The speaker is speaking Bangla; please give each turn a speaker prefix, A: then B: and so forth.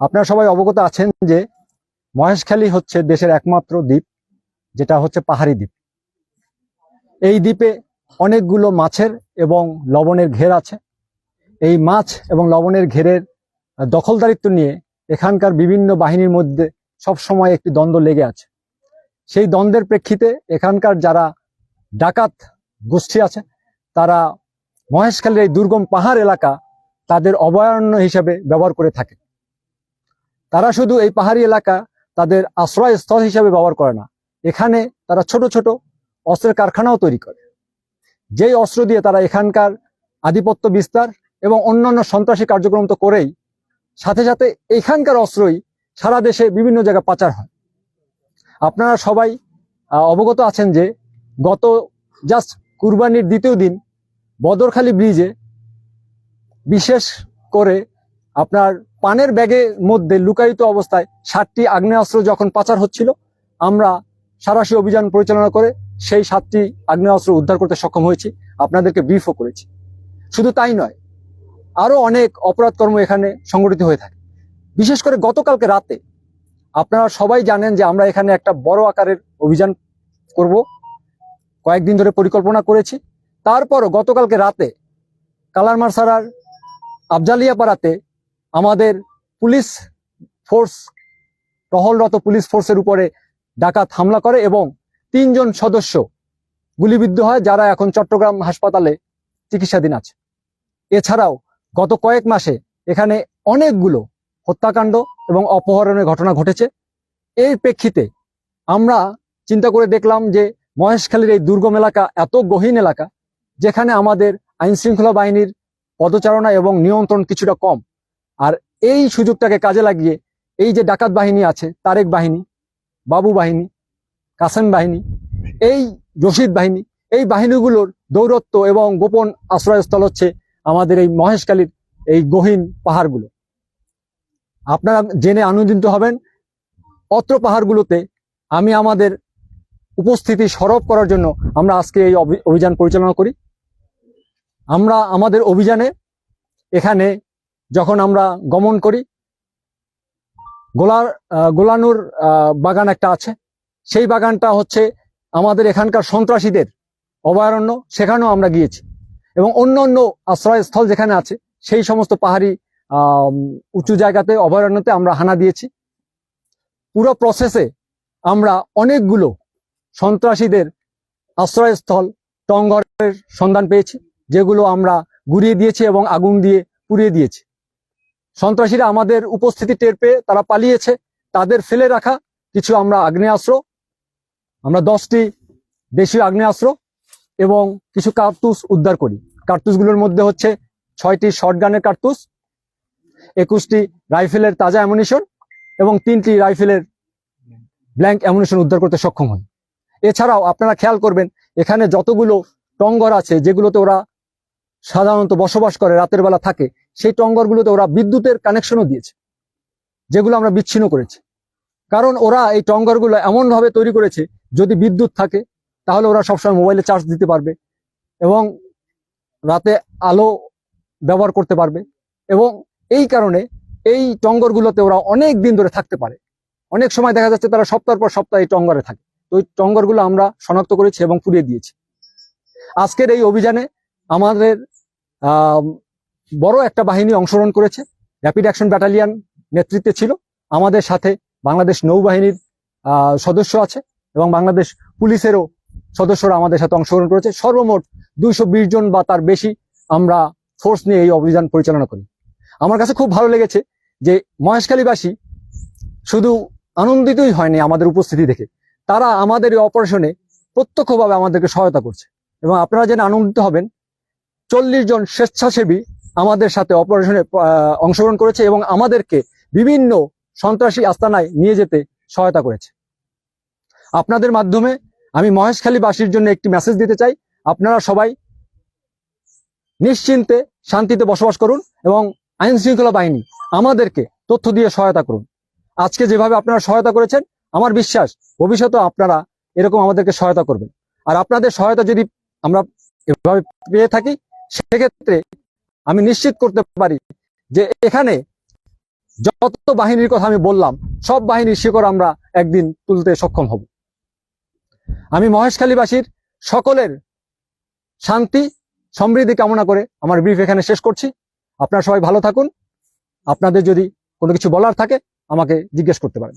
A: আপনারা সবাই অবগত আছেন যে মহেশখালী হচ্ছে দেশের একমাত্র দ্বীপ, যেটা হচ্ছে পাহাড়ি দ্বীপ। এই দ্বীপে অনেকগুলো মাছের এবং লবণের ঘের আছে। এই মাছ এবং লবণের ঘেরের দখলদারিত্ব নিয়ে এখানকার বিভিন্ন বাহিনীর মধ্যে সব সময় একটি দ্বন্দ্ব লেগে আছে। সেই দ্বন্দ্বের প্রেক্ষিতে এখানকার যারা ডাকাত গোষ্ঠী আছে, তারা মহেশখালীর এই দুর্গম পাহাড় এলাকা তাদের অভয়ারণ্য হিসেবে ব্যবহার করে থাকে। তারা শুধু এই পাহাড়ি এলাকা তাদের আশ্রয়স্থল হিসেবে ব্যবহার করে না। এখানে তারা ছোট ছোট অস্ত্রের কারখানাও তৈরি করে। যেই অস্ত্র দিয়ে তারা এখানকার আধিপত্য বিস্তার এবং অন্যান্য সন্ত্রাসী কার্যক্রম তো করেই, সাথে সাথে এখানকার অস্ত্রই সারা দেশে বিভিন্ন জায়গায় পাচার হয়। আপনারা সবাই অবগত আছেন যে গত জাস্ট কুরবানির দ্বিতীয় দিন বদরখালী ব্রিজে বিশেষ করে আপনার পানের ব্যাগের মধ্যে লুকায়িত অবস্থায় ষাটটি আগ্নেয়াস্ত্র যখন পাচার হচ্ছিল, আমরা সারাশি অভিযান পরিচালনা করে সেই সাতটি আগ্নেয়াস্ত্র উদ্ধার করতে সক্ষম হয়েছি, আপনাদেরকে ব্রিফও করেছি। শুধু তাই নয়, আরও অনেক অপরাধকর্ম এখানে সংগঠিত হয়ে থাকে। বিশেষ করে গতকালকে রাতে আপনারা সবাই জানেন যে আমরা এখানে একটা বড় আকারের অভিযান করব। কয়েকদিন ধরে পরিকল্পনা করেছি। তারপরও গতকালকে রাতে কালারমারসারার আফজালিয়াপাড়াতে আমাদের পুলিশ ফোর্স, টহলরত পুলিশ ফোর্সের উপরে ডাকাত হামলা করে এবং তিনজন সদস্য গুলিবিদ্ধ হয় যারা এখন চট্টগ্রাম হাসপাতালে চিকিৎসাধীন আছে। এছাড়াও গত কয়েক মাসে এখানে অনেকগুলো হত্যাকাণ্ড এবং অপহরণের ঘটনা ঘটেছে। এর প্রেক্ষিতে আমরা চিন্তা করে দেখলাম যে মহেশখালীর এই দুর্গম এলাকা এত গহীন এলাকা, যেখানে আমাদের আইনশৃঙ্খলা বাহিনীর পদচারণা এবং নিয়ন্ত্রণ কিছুটা কম। আর এই সুযোগটাকে কাজে লাগিয়ে এই যে ডাকাত বাহিনী আছে, তারেক বাহিনী, বাবু বাহিনী, কাসেম বাহিনী, এই রশিদ বাহিনী, এই বাহিনীগুলোর দৌরত্ব এবং গোপন আশ্রয়স্থল হচ্ছে আমাদের এই মহেশখালীর এই গহীন পাহাড়গুলো। আপনারা জেনে আনন্দিত হবেন, অত্র পাহাড়গুলোতে আমি আমাদের উপস্থিতি সরব করার জন্য আমরা আজকে এই অভি- অভিযান পরিচালনা করি। আমরা আমাদের অভিযানে এখানে যখন আমরা গমন করি, গোলার গোলানুর বাগান একটা আছে। সেই বাগানটা হচ্ছে আমাদের এখানকার সন্ত্রাসীদের অভয়ারণ্য, সেখানেও আমরা গিয়েছি। এবং অন্য অন্য আশ্রয়স্থল যেখানে আছে, সেই সমস্ত পাহাড়ি উঁচু জায়গাতে, অভয়ারণ্যতে আমরা হানা দিয়েছি। পুরো প্রসেসে আমরা অনেকগুলো সন্ত্রাসীদের আশ্রয়স্থল টংঘরের সন্ধান পেয়েছি, যেগুলো আমরা গুড়িয়ে দিয়েছি এবং আগুন দিয়ে পুড়িয়ে দিয়েছি। সন্ত্রাসীরা আমাদের উপস্থিতি টের পেয়ে তারা পালিয়েছে। তাদের ফেলে রাখা কিছু আমরা আগ্নেয়াস্ত্র, আমরা দশটি দেশীয় আগ্নেয়াস্ত্র এবং কিছু কার্তুস উদ্ধার করি। কার্তুসগুলোর মধ্যে হচ্ছে ছয়টি শর্টগানের কার্তুস, একুশটি রাইফেলের তাজা অ্যামুনিশন এবং তিনটি রাইফেলের ব্ল্যাঙ্ক অ্যামুনিশন উদ্ধার করতে সক্ষম হয়। এছাড়াও আপনারা খেয়াল করবেন, এখানে যতগুলো টঙ্গর আছে যেগুলোতে ওরা সাধারণত বসবাস করে রাতের বেলা থাকে, সেই টঙ্গরগুলোতে ওরা বিদ্যুতের কানেকশনও দিয়েছে, যেগুলো আমরা বিচ্ছিন্ন করেছি। কারণ ওরা এই টঙ্গরগুলো এমন ভাবে তৈরি করেছে, যদি বিদ্যুৎ থাকে, তাহলে ওরা সবসময় মোবাইলে চার্জ দিতে পারবে এবং রাতে আলো ব্যবহার করতে পারবে এবং এই কারণে এই টঙ্গরগুলোতে ওরা অনেক দিন ধরে থাকতে পারে। অনেক সময় দেখা যাচ্ছে তারা সপ্তাহ পর সপ্তাহ এই টঙ্গরে থাকে। তো ওই টঙ্গরগুলো আমরা শনাক্ত করেছি এবং পুড়িয়ে দিয়েছি। আজকের এই অভিযানে আমাদের বড় একটা বাহিনী অংশগ্রহণ করেছে। র্যাপিড অ্যাকশন ব্যাটালিয়ান নেতৃত্বে ছিল। আমাদের সাথে বাংলাদেশ নৌবাহিনীর সদস্য আছে এবং বাংলাদেশ পুলিশেরও সদস্যরা আমাদের সাথে অংশগ্রহণ করেছে। সর্বমোট দুইশো জন বা তার বেশি আমরা ফোর্স নিয়ে এই অভিযান পরিচালনা করি। আমার কাছে খুব ভালো লেগেছে যে মহেশখালীবাসী শুধু আনন্দিতই হয়নি আমাদের উপস্থিতি দেখে। তারা আমাদের এই অপারেশনে প্রত্যক্ষভাবে আমাদেরকে সহায়তা করছে। এবং আপনারা যেন আনন্দিত হবেন চল্লিশ জন স্বেচ্ছাসেবী আমাদের সাথে অপারেশনে অংশগ্রহণ করেছে এবং আমাদেরকে বিভিন্ন সন্ত্রাসী আস্তানায় নিয়ে যেতে সহায়তা করেছে। আপনাদের মাধ্যমে আমি মহেশখালীবাসীর জন্য একটি মেসেজ দিতে চাই। আপনারা সবাই নিশ্চিন্তে শান্তিতে বসবাস করুন এবং আইন শৃঙ্খলা বাহিনী আমাদেরকে তথ্য দিয়ে সহায়তা করুন। আজকে যেভাবে আপনারা সহায়তা করেছেন, আমার বিশ্বাস ভবিষ্যতে আপনারা এরকম আমাদেরকে সহায়তা করবেন। আর আপনাদের সহায়তা যদি আমরা এভাবে পেয়ে থাকি সেক্ষেত্রে আমি নিশ্চিত করতে পারি যে এখানে যত বাহিনীর কথা আমি বললাম, সব বাহিনীর শিকড় আমরা একদিন তুলতে সক্ষম হব। আমি মহেশখালীবাসীর সকলের শান্তি, সমৃদ্ধি কামনা করে আমার ব্রিফ এখানে শেষ করছি। আপনারা সবাই ভালো থাকুন। আপনাদের যদি কোনো কিছু বলার থাকে, আমাকে জিজ্ঞেস করতে পারেন।